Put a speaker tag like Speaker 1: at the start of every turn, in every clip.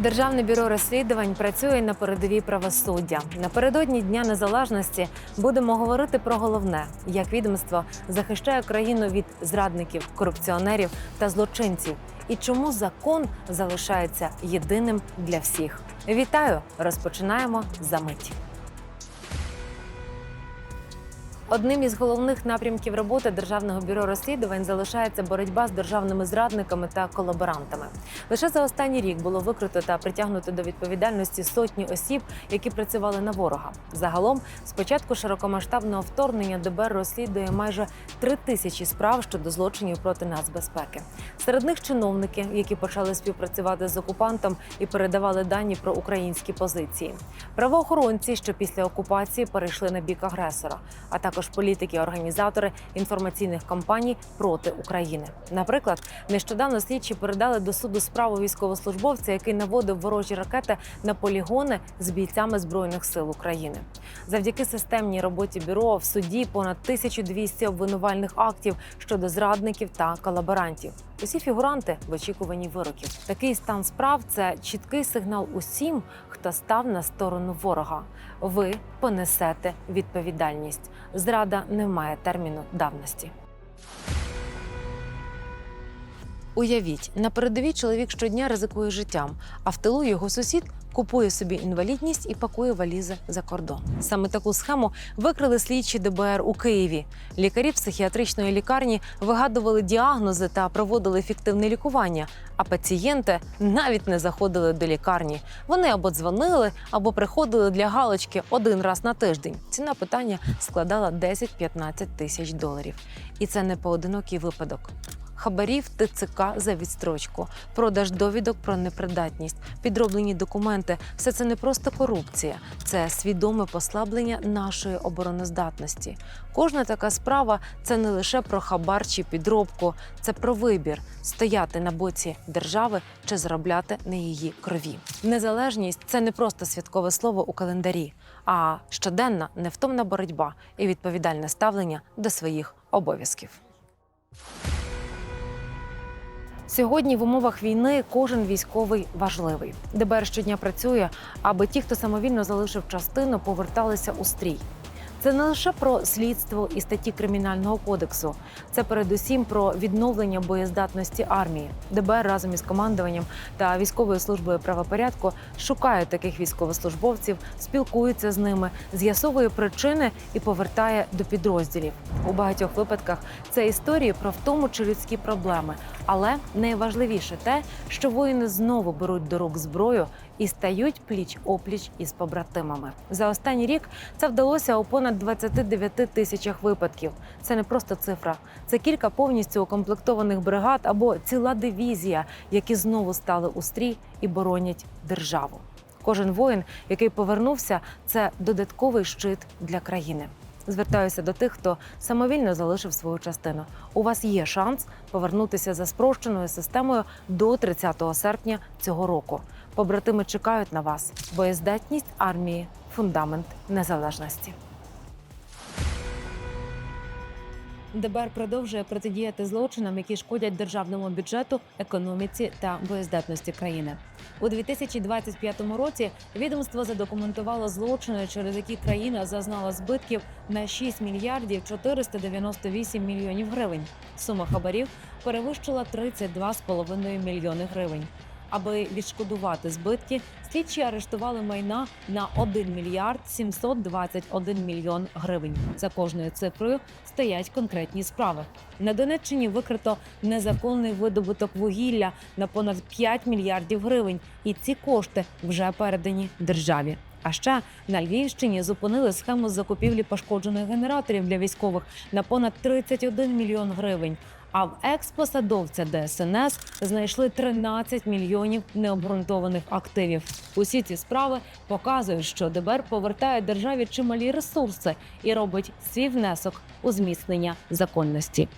Speaker 1: Державне бюро розслідувань працює на передовій правосуддя. Напередодні Дня Незалежності будемо говорити про головне, як відомство захищає країну від зрадників, корупціонерів та злочинців, і чому закон залишається єдиним для всіх. Вітаю! Розпочинаємо за мить. Одним із головних напрямків роботи Державного бюро розслідувань залишається боротьба з державними зрадниками та колаборантами. Лише за останній рік було викрито та притягнуто до відповідальності сотні осіб, які працювали на ворога. Загалом, з початку широкомасштабного вторгнення ДБР розслідує майже три тисячі справ щодо злочинів проти нацбезпеки. Серед них чиновники, які почали співпрацювати з окупантом і передавали дані про українські позиції, правоохоронці, що після окупації перейшли на бік агресора, а також політики, організатори інформаційних кампаній проти України. Наприклад, нещодавно слідчі передали до суду справу військовослужбовця, який наводив ворожі ракети на полігони з бійцями збройних сил України. Завдяки системній роботі бюро в суді понад 1200 обвинувальних актів щодо зрадників та колаборантів. Усі фігуранти в очікуванні вироків. Такий стан справ це чіткий сигнал усім, хто став на сторону ворога. Ви понесете відповідальність. Зрада не має терміну давності. Уявіть, на передовій чоловік щодня ризикує життям, а в тилу його сусід купує собі інвалідність і пакує валізи за кордон. Саме таку схему викрили слідчі ДБР у Києві. Лікарі психіатричної лікарні вигадували діагнози та проводили ефективне лікування. А пацієнти навіть не заходили до лікарні. Вони або дзвонили, або приходили для галочки один раз на тиждень. Ціна питання складала 10-15 тисяч доларів. І це не поодинокий випадок хабарів ТЦК за відстрочку, продаж довідок про непридатність, підроблені документи все це не просто корупція, це свідоме послаблення нашої обороноздатності. Кожна така справа це не лише про хабар чи підробку, це про вибір стояти на боці держави чи заробляти на її крові. Незалежність це не просто святкове слово у календарі, а щоденна невтомна боротьба і відповідальне ставлення до своїх обов'язків. Сьогодні в умовах війни кожен військовий важливий. ДБР щодня працює, аби ті, хто самовільно залишив частину, поверталися у стрій. Це не лише про слідство і статті кримінального кодексу, це передусім про відновлення боєздатності армії. ДБР разом із командуванням та військовою службою правопорядку шукає таких військовослужбовців, спілкується з ними, з'ясовує причини і повертає до підрозділів. У багатьох випадках це історії про втому чи людські проблеми. Але найважливіше те, що воїни знову беруть до рук зброю і стають пліч опліч із побратимами. За останній рік це вдалося у понад 29 тисячах випадків. Це не просто цифра, це кілька повністю укомплектованих бригад або ціла дивізія, які знову стали у стрій і боронять державу. Кожен воїн, який повернувся, це додатковий щит для країни. Звертаюся до тих, хто самовільно залишив свою частину. У вас є шанс повернутися за спрощеною системою до 30 серпня цього року. Побратими чекають на вас. Боєздатність армії фундамент незалежності. ДБР продовжує протидіяти злочинам, які шкодять державному бюджету, економіці та боєздатності країни. У 2025 році відомство задокументувало злочини, через які країна зазнала збитків на 6 мільярдів 498 мільйонів гривень. Сума хабарів перевищила 32,5 мільйони гривень. Аби відшкодувати збитки, слідчі арештували майна на 1 мільярд 721 мільйон гривень. За кожною цифрою стоять конкретні справи. На Донеччині викрито незаконний видобуток вугілля на понад 5 мільярдів гривень, і ці кошти вже передані державі. А ще на Львівщині зупинили схему закупівлі пошкоджених генераторів для військових на понад 31 мільйон гривень. А в експосадовця ДСНС знайшли 13 мільйонів необґрунтованих активів. Усі ці справи показують, що ДБР повертає державі чималі ресурси і робить свій внесок у зміцнення законності.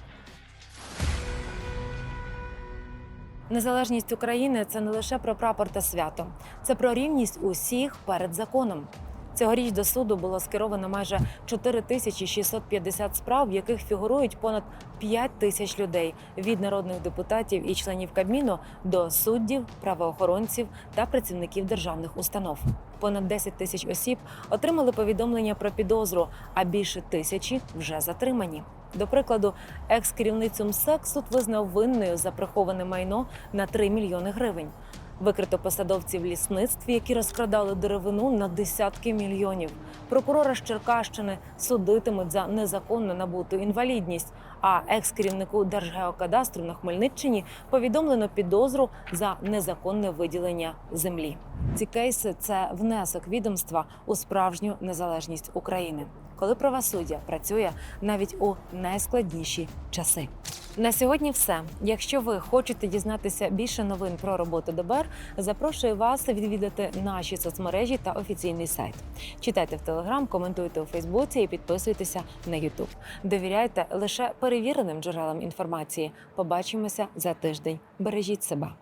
Speaker 1: Незалежність України це не лише про прапор та свято, це про рівність усіх перед законом. Цьогоріч до суду було скеровано майже 4650 справ, в яких фігурують понад 5 тисяч людей від народних депутатів і членів Кабміну до суддів, правоохоронців та працівників державних установ. Понад 10 тисяч осіб отримали повідомлення про підозру, а більше тисячі вже затримані. До прикладу, екс-керівницю МСЕК суд визнав винною за приховане майно на 3 мільйони гривень. Викрито посадовців лісництві, які розкрадали деревину на десятки мільйонів. Прокурора з Черкащини судитимуть за незаконно набуту інвалідність. А екс-керівнику Держгеокадастру на Хмельниччині повідомлено підозру за незаконне виділення землі. Ці кейси це внесок відомства у справжню незалежність України, коли правосуддя працює навіть у найскладніші часи. На сьогодні все. Якщо ви хочете дізнатися більше новин про роботу ДБР, запрошую вас відвідати наші соцмережі та офіційний сайт. Читайте в Телеграм, коментуйте у Фейсбуці і підписуйтеся на Ютуб. Довіряйте лише перевіреним джерелам інформації. Побачимося за тиждень. Бережіть себе.